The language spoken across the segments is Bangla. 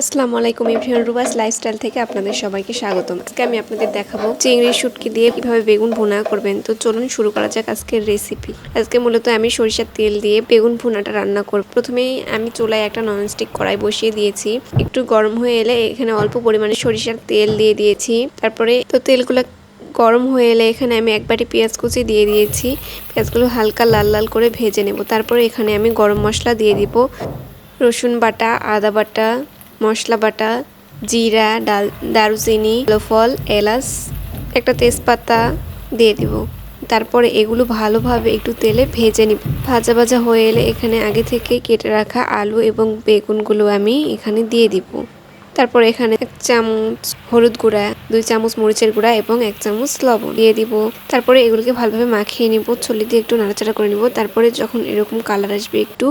আসসালামু আলাইকুম এভরিওয়ান, রুবাস লাইফস্টাইল থেকে আপনাদের সবাইকে স্বাগতম। আজকে আমি আপনাদের দেখাবো চিংড়ি শুটকি দিয়ে কীভাবে বেগুন ভুনা করবেন। তো চলুন শুরু করা যাক আজকের রেসিপি আজকে মূলত আমি সরিষার তেল দিয়ে বেগুন ভুনাটা রান্না করব। প্রথমেই আমি চুলায় একটা ননস্টিক কড়াই বসিয়ে দিয়েছি। একটু গরম হয়ে এলে এখানে অল্প পরিমাণে সরিষার তেল দিয়ে দিয়েছি। তারপরে তো তেলগুলো গরম হয়ে এলে এখানে আমি এক বাটি পেঁয়াজ কুচি দিয়ে দিয়েছি। পেঁয়াজগুলো হালকা লাল লাল করে ভেজে নেব। তারপরে এখানে আমি গরম মশলা দিয়ে দিব। রসুন বাটা, আদা বাটা মশলা বাটা, জিরা, ডাল, দারুচিনি ফল, এলাচ, একটা তেজপাতা দিয়ে দিব। তারপরে এগুলো ভালোভাবে একটু তেলে ভেজে নিব। ভাজা ভাজা হয়ে এলে এখানে আগে থেকে কেটে রাখা আলু এবং বেগুনগুলো আমি এখানে দিয়ে দিব। তারপর এখানে এক চামচ হলুদ গুঁড়া, দুই চামচ মরিচের গুঁড়া এবং এক চামচ লবণ দিয়ে দিব। তারপরে এগুলোকে ভালোভাবে মাখিয়ে নিব ছলি দিয়ে একটু নাড়াচাড়া করে নিব। তারপরে যখন এরকম কালার আসবে একটু,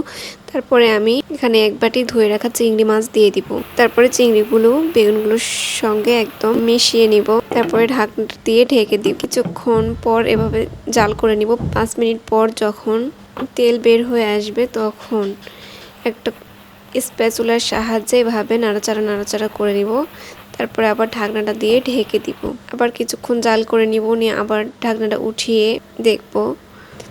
তারপরে আমি এখানে এক বাটি ধুয়ে রাখা চিংড়ি মাছ দিয়ে দিব। তারপরে চিংড়িগুলো, বেগুনগুলোর সঙ্গে একদম মিশিয়ে নিব। তারপরে ঢাকনা দিয়ে ঢেকে দিব। কিছুক্ষণ পর এভাবে জাল করে নিব। পাঁচ মিনিট পর যখন তেল বের হয়ে আসবে তখন একটা স্প্যাচুলার সাহায্যে এভাবে নাড়াচাড়া নাড়াচাড়া করে নিব। তারপরে আবার ঢাকনাটা দিয়ে ঢেকে দিব। আবার কিছুক্ষণ জাল করে নিব, নিয়ে আবার ঢাকনাটা উঠিয়ে দেখব।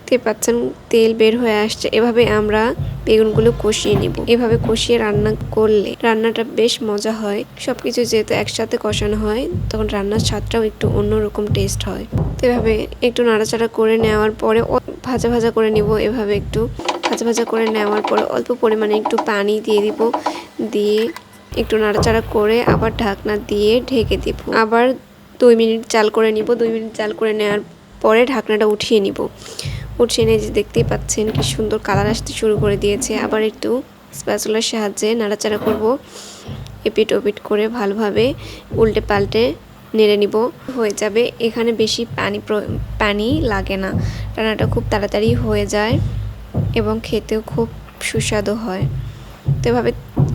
দেখতে পাচ্ছেন, তেল বের হয়ে আসছে। এভাবে আমরা বেগুনগুলো কষিয়ে নিব। এভাবে কষিয়ে রান্না করলে রান্নাটা বেশ মজা হয়। সবকিছু যেহেতু একসাথে কষানো হয়, তখন রান্নার স্বাদটাও একটু অন্যরকম টেস্ট হয়। তো এভাবে একটু নাড়াচাড়া করে নেওয়ার পরে ভাজা ভাজা করে নিব। এভাবে একটু ভাজা ভাজা করে নেওয়ার পরে অল্প পরিমাণে একটু পানি দিয়ে দিব। দিয়ে একটু নাড়াচাড়া করে আবার ঢাকনা দিয়ে ঢেকে দিব। আবার দুই মিনিট চাল করে নিব। দুই মিনিট চাল করে নেওয়ার পরে ঢাকনাটা উঠিয়ে নিব। উঠিয়ে নিয়ে যে দেখতেই পাচ্ছেন কি সুন্দর কালার আসতে শুরু করে দিয়েছে। আবার একটু স্প্যাচুলার সাহায্যে নাড়াচাড়া করব। এপিট ওপিট করে ভালোভাবে উল্টে পাল্টে নেড়ে নিব। হয়ে যাবে। এখানে বেশি পানি পানি লাগে না। রান্নাটা খুব তাড়াতাড়ি হয়ে যায়। এবং খেতেও খুব সুস্বাদু হয়। তো এভাবে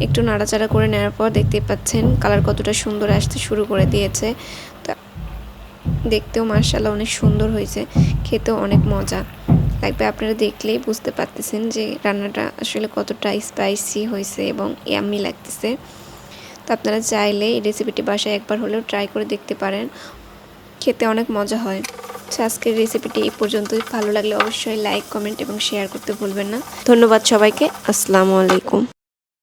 একটু নাড়াচাড়া করে নেওয়ার পর দেখতেই পাচ্ছেন কালার কতটা সুন্দর আসতে শুরু করে দিয়েছে। তা দেখতেও মার্শাল্লাহ অনেক সুন্দর হয়েছে, খেতেও অনেক মজা। লাগবে আপনারা দেখলেই বুঝতে পারতেছেন যে রান্নাটা আসলে কতটা স্পাইসি হয়েছে এবং ইয়াম্মি লাগতেছে। তো আপনারা চাইলে এই রেসিপিটি বাসায় একবার হলেও ট্রাই করে দেখতে পারেন, খেতে অনেক মজা হয়। আচ্ছা আজকের রেসিপিটি এই পর্যন্তই। ভালো লাগলে অবশ্যই লাইক কমেন্ট এবং শেয়ার করতে ভুলবেন না। ধন্যবাদ সবাইকে। আসসালামু আলাইকুম।